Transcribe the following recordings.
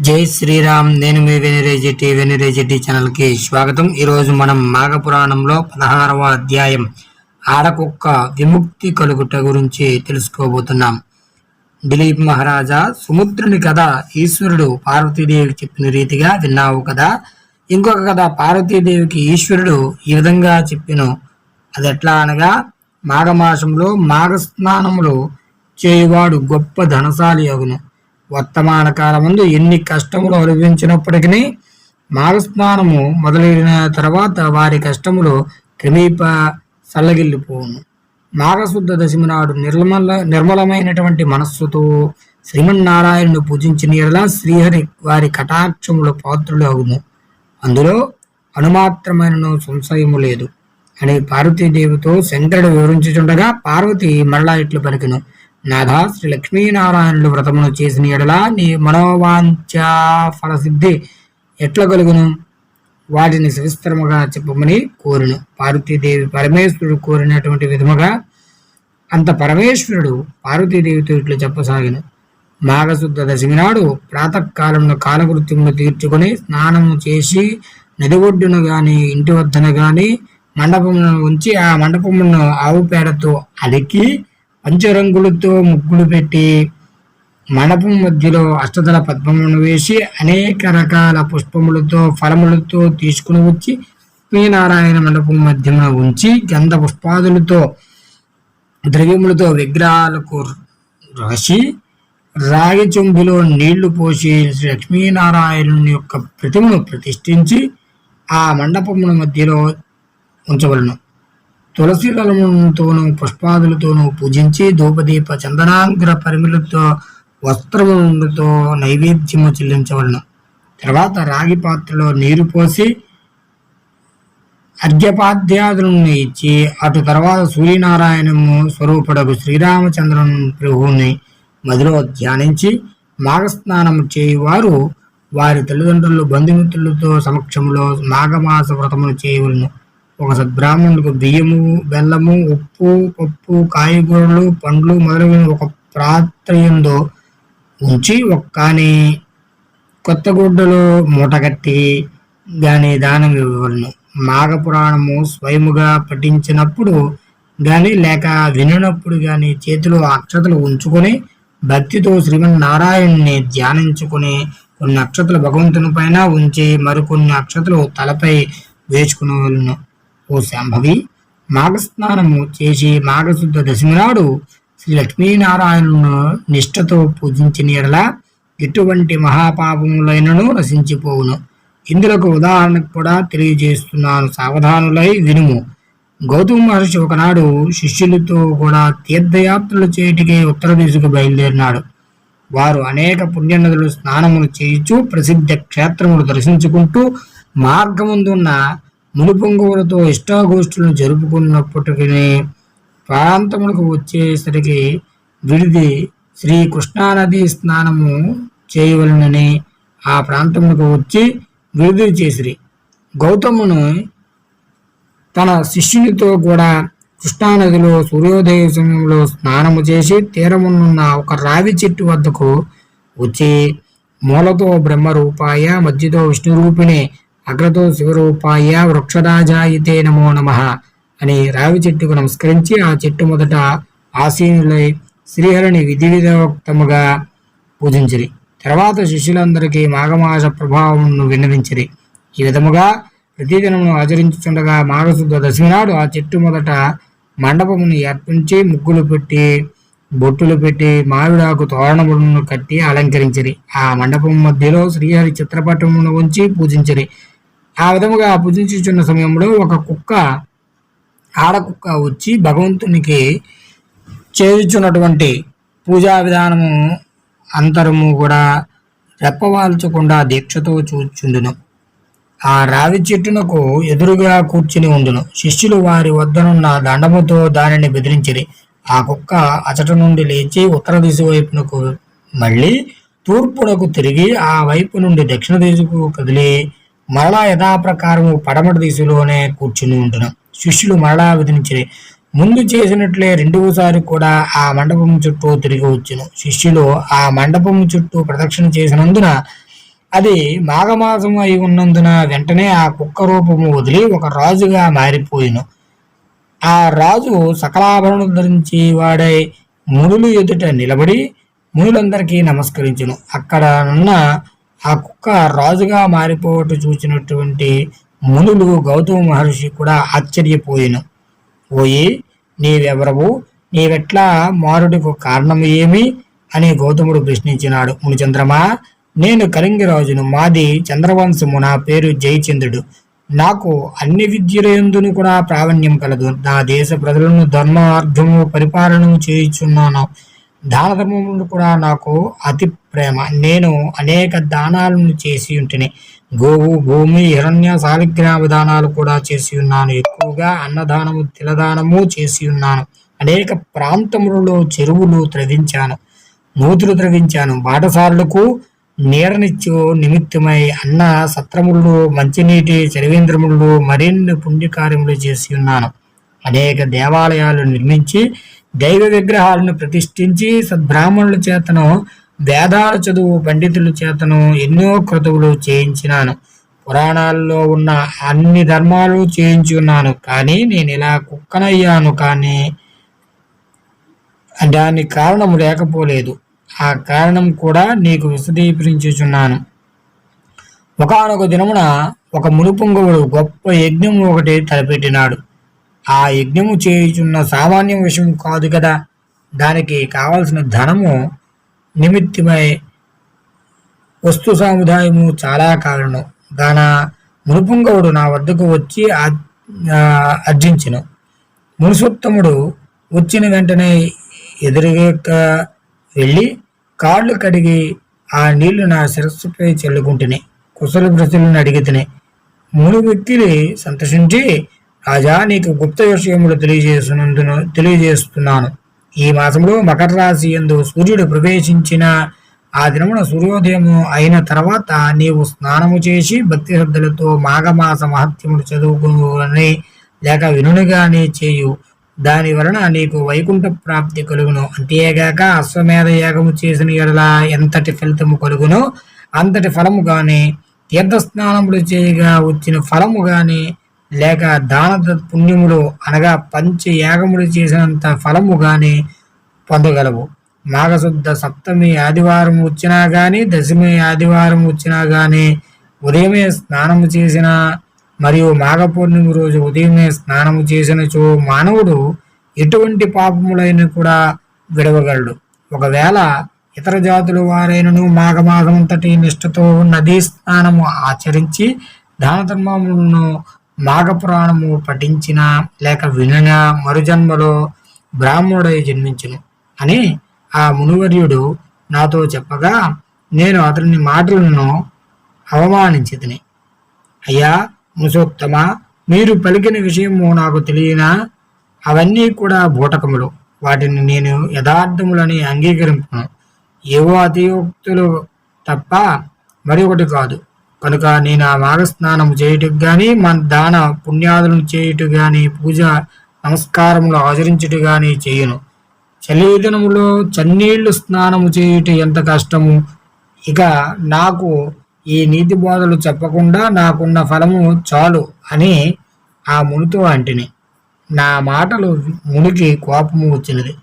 జై శ్రీరామ్ నేను మీ వెనిరేజిటి వెనిరేజిటి ఛానల్కి స్వాగతం. ఈరోజు మనం మాఘ పురాణంలో పదహారవ అధ్యాయం ఆడకుక్క విముక్తి కలుగుట గురించి తెలుసుకోబోతున్నాం. దిలీప్ మహారాజా సముద్రుని కథ ఈశ్వరుడు పార్వతీదేవికి చెప్పిన రీతిగా విన్నావు కదా? ఇంకొక కథ పార్వతీదేవికి ఈశ్వరుడు ఈ విధంగా చెప్పిను. అది ఎట్లా అనగా మాఘమాసంలో మాఘ స్నానములు చేయువాడు గొప్ప ధనశాలి అగును వర్తమాన కాలమందు ఎన్ని కష్టములు అనుభవించినప్పటికీ మాఘస్నానము మొదలైన తర్వాత వారి కష్టములు క్రమీప సల్లగిల్లిపోవును. మాఘశుద్ధ దశమి నాడు నిర్మల నిర్మలమైనటువంటి మనస్సుతో శ్రీమన్నారాయణను పూజించిన ఎడల శ్రీహరి వారి కటాక్షముల పాత్రులు అగును అందులో అనుమాత్రమైన సంశయము లేదు. అని పార్వతీదేవితో శంకరుడు వివరించుచుండగా పార్వతి మరలా ఇట్లు పలికిను. నాథ శ్రీ లక్ష్మీనారాయణులు వ్రతమును చేసిన ఎడల నీ మనోవాంఛ ఫలసిద్ధి ఎట్ల కలుగును వాటిని సవిస్తరముగా చెప్పమని కోరును. పార్వతీదేవి పరమేశ్వరుడు కోరినటువంటి విధముగా అంత పరమేశ్వరుడు పార్వతీదేవితో ఇట్లు చెప్పసాగిను. మాఘశుద్ధ దశమి నాడు ప్రాతకాలంలో కాలకృత్యములు తీర్చుకొని స్నానము చేసి నది ఒడ్డున గాని ఇంటి వద్దన గాని మండపమును ఉంచి ఆ మండపమును ఆవు పేడతో అలికి పంచరంగులతో ముగ్గులు పెట్టి మండపం మధ్యలో అష్టదళ పద్మమును వేసి అనేక రకాల పుష్పములతో ఫలములతో తీసుకుని వచ్చి లక్ష్మీనారాయణ మండపం మధ్యన ఉంచి గంధ పుష్పాదులతో ద్రవ్యములతో విగ్రహాలకు రాసి రాగి చెంబులో నీళ్ళు పోసి లక్ష్మీనారాయణుని యొక్క ప్రతిమను ప్రతిష్ఠించి ఆ మండపముల మధ్యలో ఉంచవలను. తులసి దళములతోనూ పుష్పాదులతోనూ పూజించి ధూపదీప చందనాగ్ర పరిమిలతో వస్త్రములతో నైవేద్యము చెల్లించవలను. తర్వాత రాగి పాత్రలో నీరు పోసి అర్ఘ్యపాధ్యాదులను ఇచ్చి అటు తర్వాత సూర్యనారాయణము స్వరూపుడకు శ్రీరామచంద్రుని ప్రభువుని మదిలో ధ్యానించి మాఘస్నానం చేయువారు వారి తల్లిదండ్రులు బంధుమిత్రులతో సమక్షంలో మాఘమాస వ్రతమును చేయవలను. ఒక సద్బ్రాహ్మణుడికి బియ్యము బెల్లము ఉప్పు పప్పు కాయగూరలు పండ్లు మొదలైన ఒక ప్రాత్రయంలో ఉంచి ఒక కానీ కొత్త గుడ్డలో మూటగట్టి గాని దానం ఇవ్వవలను. మాఘ పురాణము స్వయముగా పఠించినప్పుడు కానీ లేక వినినప్పుడు కానీ చేతిలో అక్షతలు ఉంచుకొని భక్తితో శ్రీమన్నారాయణ్ణి ధ్యానించుకుని కొన్ని అక్షతలు భగవంతుని పైన ఉంచి మరికొన్ని అక్షతలు తలపై వేసుకునేవలను. ఓ శాంభవి మాఘస్నానము చేసి మాఘశుద్ధ దశమి నాడు శ్రీ లక్ష్మీనారాయణను నిష్ఠతో పూజించిన ఎడల ఎటువంటి మహాపాపములైనను నశించిపోవును. ఇందులకు ఉదాహరణకు కూడా తెలియజేస్తున్నాను. సావధానులై వినుము. గౌతమ మహర్షి ఒకనాడు శిష్యులతో కూడా తీర్థయాత్రలు చేయటికే ఉత్తర దిశకు బయలుదేరినాడు. వారు అనేక పుణ్యనదులు స్నానములు చేయించు ప్రసిద్ధ క్షేత్రములు దర్శించుకుంటూ మార్గముందున్న మునిపొంగువులతో ఇష్టాగోష్ఠులను జరుపుకున్నప్పటికీ ప్రాంతములకు వచ్చేసరికి విడిది శ్రీ కృష్ణానది స్నానము చేయవలనని ఆ ప్రాంతములకు వచ్చి విడుదల చేసిరి. గౌతమును తన శిష్యునితో కూడా కృష్ణానదిలో సూర్యోదయ సమయంలో స్నానము చేసి తీరమునున్న ఒక రావి చెట్టు వద్దకు వచ్చి మూలతో బ్రహ్మరూపాయ మధ్యతో విష్ణురూపిణి అగ్రతో శివరూపాయ వృక్షరాజాయితే నమో నమ అని రావి చెట్టుకు నమస్కరించి ఆ చెట్టు మొదట ఆసీనులై శ్రీహరిని విధి విధోక్తముగా పూజించిరి. తర్వాత శిష్యులందరికీ మాఘమాస ప్రభావమును విన్నవించిరి. ఈ విధముగా ప్రతిదినమును ఆచరించుచుండగా మాఘశుద్ధ దశమి నాడు ఆ చెట్టు మొదట మండపమును ఏర్పించి ముగ్గులు పెట్టి బొట్టులు పెట్టి మావిడాకు తోరణములను కట్టి అలంకరించిరి. ఆ మండపం మధ్యలో శ్రీహరి చిత్రపటమును ఉంచి పూజించిరి. ఆ విధముగా పూజించుచున్న సమయంలో ఒక కుక్క ఆడకుక్క వచ్చి భగవంతునికి చేయుచున్నటువంటి పూజా విధానము అంతరము కూడా రెప్పవాల్చకుండా దీక్షతో చూచుండును. ఆ రావి చెట్టునకు ఎదురుగా కూర్చుని ఉండును. శిష్యులు వారి వద్దనున్న దండముతో దానిని బెదిరించిరి. ఆ కుక్క అచట నుండి లేచి ఉత్తర దిశ వైపునకు మళ్ళీ తూర్పునకు తిరిగి ఆ వైపు నుండి దక్షిణ దిశకు కదిలి మరలా యథాప్రకారము పడమటి దిశలోనే కూర్చుని ఉంటును శిష్యులు మరలా విధించిరి ముందు చేసినట్లే రెండవసారి కూడా ఆ మండపం చుట్టూ తిరిగి వచ్చును. శిష్యులు ఆ మండపం చుట్టూ ప్రదక్షిణ చేసినందున అది మాఘమాసం అయి ఉన్నందున వెంటనే ఆ కుక్క రూపము వదిలి ఒక రాజుగా మారిపోయిను. ఆ రాజు సకలాభరణం ధరించి వాడై మునులు ఎదుట నిలబడి మునులందరికీ నమస్కరించును. అక్కడ ఉన్న ఆ కుక్క రాజుగా మారిపోవటం చూసినటువంటి మునులు గౌతమ మహర్షి కూడా ఆశ్చర్యపోయిను. పోయి నీవెవరవు? నీవెట్లా మారుడికు కారణం ఏమి? అని గౌతముడు ప్రశ్నించినాడు. మునిచంద్రమా నేను కళింగరాజును మాది చంద్రవంశము నా పేరు జయచంద్రుడు. నాకు అన్ని విద్యలందును కూడా ప్రావీణ్యం కలదు. నా దేశ ప్రజలను ధర్మార్థము పరిపాలనము చేయుచున్నాను. దాన ధర్మములు కూడా నాకు అతి ప్రేమ. నేను అనేక దానాలను చేసి ఉంటిని. గోవు భూమి హిరణ్య సాలిగ్రామ దానాలు కూడా చేసి ఉన్నాను. ఎక్కువగా అన్నదానము తిలదానము చేసి ఉన్నాను. అనేక ప్రాంతములలో చెరువులు త్రవించాను నూతులు త్రవించాను. బాటసారులకు నీడనిచ్చు నిమిత్తమై అన్న సత్రములు మంచినీటి చరివేంద్రములు మరిన్ని పుణ్యకార్యములు చేసి ఉన్నాను. అనేక దేవాలయాలు నిర్మించి దైవ విగ్రహాలను ప్రతిష్ఠించి సద్బ్రాహ్మణుల చేతను వేదాల చదువు పండితుల చేతను ఎన్నో క్రతువులు చేయించినాను. పురాణాల్లో ఉన్న అన్ని ధర్మాలు చేయించున్నాను. కానీ నేను ఇలా కుక్కనయ్యాను కానీ దాని కారణం లేకపోలేదు. ఆ కారణం కూడా నీకు విశదీకరించుచున్నాను. ఒకనొక దినమున ఒక మునుపుంగవుడు గొప్ప యజ్ఞం ఒకటి తలపెట్టినాడు. ఆ యజ్ఞము చేయుచున్న సామాన్య విషయం కాదు కదా. దానికి కావలసిన ధనము నిమిత్తమై వస్తు సముదాయము చాలా కారణం. గాన మునుపుంగవుడు నా వద్దకు వచ్చి అర్జించను. మునుసోత్తముడు వచ్చిన వెంటనే ఎదురుగా వెళ్ళి కాళ్ళు కడిగి ఆ నీళ్ళు నా శిరస్సుపై చల్లుకుంటుని కుశల ప్రశ్నలను అడిగితేనే. మూడు వ్యక్తులు సంతోషించి రాజా నీకు గుప్త విషయములు తెలియజేసినందును తెలియజేస్తున్నాను. ఈ మాసంలో మకర రాశి ఎందు సూర్యుడు ప్రవేశించిన ఆ దినమున సూర్యోదయము అయిన తర్వాత నీవు స్నానము చేసి భక్తి శ్రద్ధలతో మాఘమాస మహత్యములు చదువుకుని లేక వినుడుగానే చేయు. దాని వలన నీకు వైకుంఠ ప్రాప్తి కలుగును. అంతేగాక అశ్వమేధ యాగము చేసిన ఎడల ఎంతటి ఫలితము కలుగునో? అంతటి ఫలము గాని తీర్థస్నానములు చేయగా వచ్చిన ఫలము కానీ లేక దాన పుణ్యములు అనగా పంచ యాగములు చేసినంత ఫలము గాని పొందగలవు. మాఘశుద్ధ సప్తమి ఆదివారం వచ్చినా గాని దశమి ఆదివారం వచ్చినా గాని ఉదయమే స్నానము చేసిన మరియు మాఘ పూర్ణిమ రోజు ఉదయమే స్నానము చేసినచో మానవుడు ఎటువంటి పాపములైన కూడా విడవగలడు. ఒకవేళ ఇతర జాతుల వారైనను మాఘమాసమంతటి నిష్ఠతో నదీ స్నానము ఆచరించి దాన ధర్మములను మాఘపురాణము పఠించిన లేక వినిన మరుజన్మలో బ్రాహ్మణుడై జన్మించును అని ఆ మునివర్యుడు నాతో చెప్పగా నేను అతని మాటలను అవమానించితిని. అయ్యా ముసోత్తమ మీరు పలికిన విషయము నాకు తెలియనా? అవన్నీ కూడా బూటకములు. వాటిని నేను యథార్థములని అంగీకరింపను. ఏవో అతియోక్తులు తప్ప మరొకటి కాదు. కనుక నేను ఆ మాఘస్నానం చేయుటకు కానీ మన దాన పుణ్యాదులను చేయుట కానీ పూజ నమస్కారములు ఆచరించుట కానీ చేయను. చలిదినములో చన్నీళ్ళు స్నానము చేయుట ఎంత కష్టము? ఇక నాకు ఈ నీతి బోధలు చెప్పకుండా నాకున్న ఫలము చాలు అని ఆ మునితో అంటిని. నా మాటలు మునికి కోపము వచ్చినది.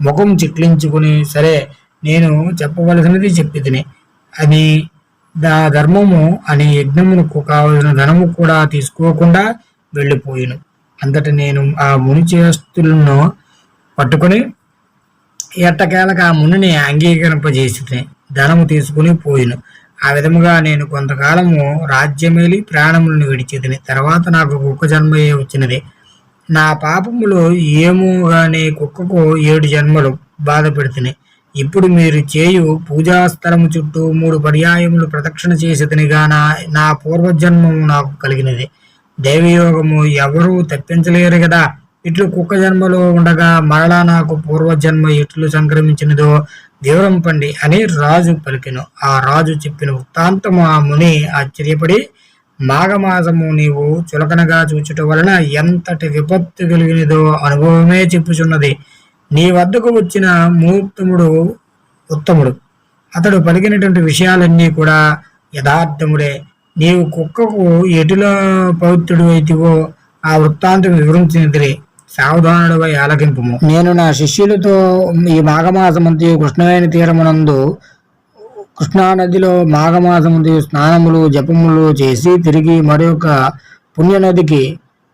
ముఖం చిట్లించుకుని సరే నేను చెప్పవలసినది చెప్పి తిని అది దా ధర్మము అనే యజ్ఞమునకు కావలసిన ధనము కూడా తీసుకోకుండా వెళ్ళిపోయాను. అంతటి నేను ఆ ముని చేస్తులను పట్టుకుని ఎట్టకేలకు ఆ మునిని అంగీకరింపజేసి ధనము తీసుకుని పోయిను. ఆ విధముగా నేను కొంతకాలము రాజ్యమేలి ప్రాణములను విడిచేదిని తర్వాత నాకు కుక్క జన్మయే వచ్చినది. నా పాపములు ఏమో కానీ కుక్కకు ఏడు జన్మలు బాధ పెడుతున్నాయి ఇప్పుడు మీరు చేయు పూజాస్థలము చుట్టూ మూడు పర్యాయములు ప్రదక్షిణ చేసేదని గాన నా పూర్వజన్మము నాకు కలిగినది. దేవయోగము ఎవరూ తప్పించలేరు కదా ఇట్లు కుక్క జన్మలో ఉండగా మరలా నాకు పూర్వజన్మ ఎట్లు సంక్రమించినదో వివరం పండి అని రాజు పలికెను. ఆ రాజు చెప్పిన వృత్తాంతము ఆ ముని ఆశ్చర్యపడి మాఘమాసము నీవు చులకనగా చూచుట వలన ఎంతటి విపత్తు కలిగినదో అనుభవమే చెప్పుచున్నది. నీ వద్దకు వచ్చిన ముహూర్తముడు ఉత్తముడు. అతడు పలికినటువంటి విషయాలన్నీ కూడా యథార్థముడే. నీవు కుక్కకు ఎటులో పవిత్రుడు అయితివో ఆ వృత్తాంతం వివరించినదిరే. సావధానుడిపై ఆలకింపుము. నేను నా శిష్యులతో ఈ మాఘమాసమంతి కృష్ణవేణి తీరమునందు కృష్ణానదిలో మాఘమాసముందు స్నానములు జపములు చేసి తిరిగి మరొక పుణ్యనదికి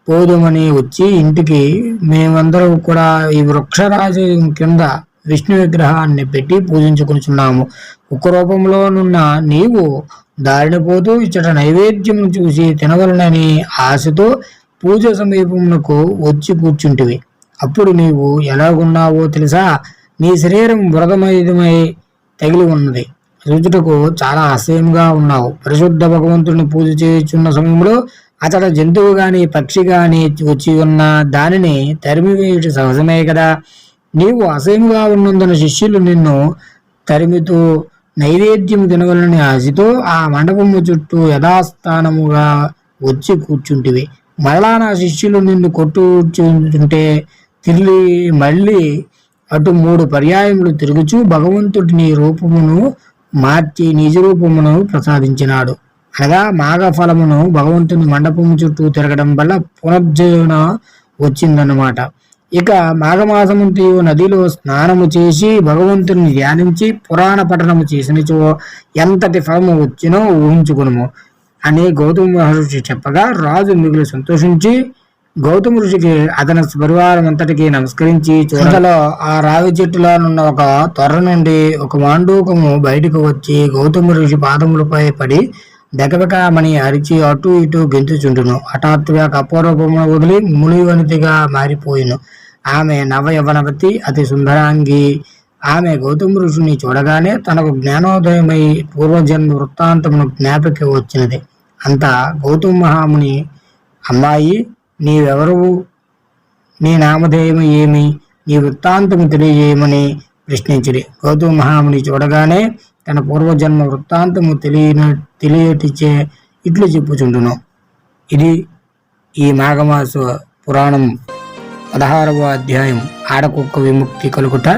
పోదుమని వచ్చి ఇంటికి మేమందరం కూడా ఈ వృక్షరాజు కింద విష్ణు విగ్రహాన్ని పెట్టి పూజించుకుంటున్నాము ఒక రూపంలోనున్న నీవు దారిన పోతూ ఇచ్చట నైవేద్యం చూసి తినవలనని ఆశతో పూజ సమీపమునకు వచ్చి కూర్చుంటివి. అప్పుడు నీవు ఎలాగున్నావో తెలుసా? నీ శరీరం బురదమయమై తగిలి ఉన్నది. చూచుటకు చాలా అసహ్యంగా ఉన్నావు. పరిశుద్ధ భగవంతుడిని పూజ చేయుచున్న సమయంలో అతడు జంతువు గాని పక్షి గాని వచ్చి ఉన్న దానిని తరిమివేయుట సహజమే కదా. నీవు అసహ్యంగా ఉన్నందున శిష్యులు నిన్ను తరిమితూ నైవేద్యం తినవలని ఆశతో ఆ మండపము చుట్టూ యథాస్థానముగా వచ్చి కూర్చుంటివి. మరలా నా శిష్యులు నిన్ను కొట్టుచుంటుంటే తిరిగి మళ్ళీ అటు మూడు పర్యాయములు తిరుగుచూ భగవంతుడి నీ రూపమును మార్చి నిజ రూపమును ప్రసాదించినాడు. అనగా మాఘ ఫలమును భగవంతుని మండపము చుట్టూ తిరగడం వల్ల పునర్జీవన వచ్చిందన్నమాట. ఇక మాఘమాసమంతయు నదిలో స్నానము చేసి భగవంతుని ధ్యానించి పురాణ పఠనము చేసినచో ఎంతటి ఫలము వచ్చినో ఊహించుకును అని గౌతమ మహర్షి చెప్పగా రాజు మిగులు సంతోషించి గౌతమ ఋషికి అతని పరివారం అంతటికి నమస్కరించి చూడలో ఆ రావి చెట్టులోనున్న ఒక త్వర నుండి ఒక మాండూకము బయటకు వచ్చి గౌతమ ఋషి పాదములపై పడి దెగబెకమని అరిచి అటు ఇటు గెంతుచుండును. హఠాత్తుగా కపూరూపమును వదిలి మునివనితిగా మారిపోయిను. ఆమె నవ యవనవతి అతి సుందరాంగి. ఆమె గౌతమ ఋషిని చూడగానే తనకు జ్ఞానోదయమై పూర్వజన్మ వృత్తాంతమును జ్ఞాపక వచ్చినది. అంతా గౌతమ మహాముని అమ్మాయి నీవెవరువు నీ నామధేయము ఏమి? నీ వృత్తాంతము తెలియజేయమని ప్రశ్నించిరి. గౌతమ మహాముని చూడగానే తన పూర్వజన్మ వృత్తాంతము తెలియన తెలియటిచ్చే ఇట్లు చెప్పుచుండును. ఇది ఈ మాఘమాస పురాణం పదహారవ అధ్యాయం ఆడకుక్క విముక్తి కలుగుట.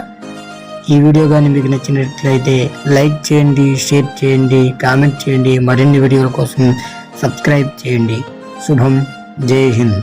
ఈ వీడియో కానీ మీకు నచ్చినట్లయితే లైక్ చేయండి షేర్ చేయండి కామెంట్ చేయండి మరిన్ని వీడియోల కోసం సబ్స్క్రైబ్ చేయండి. శుభం జై హింద్.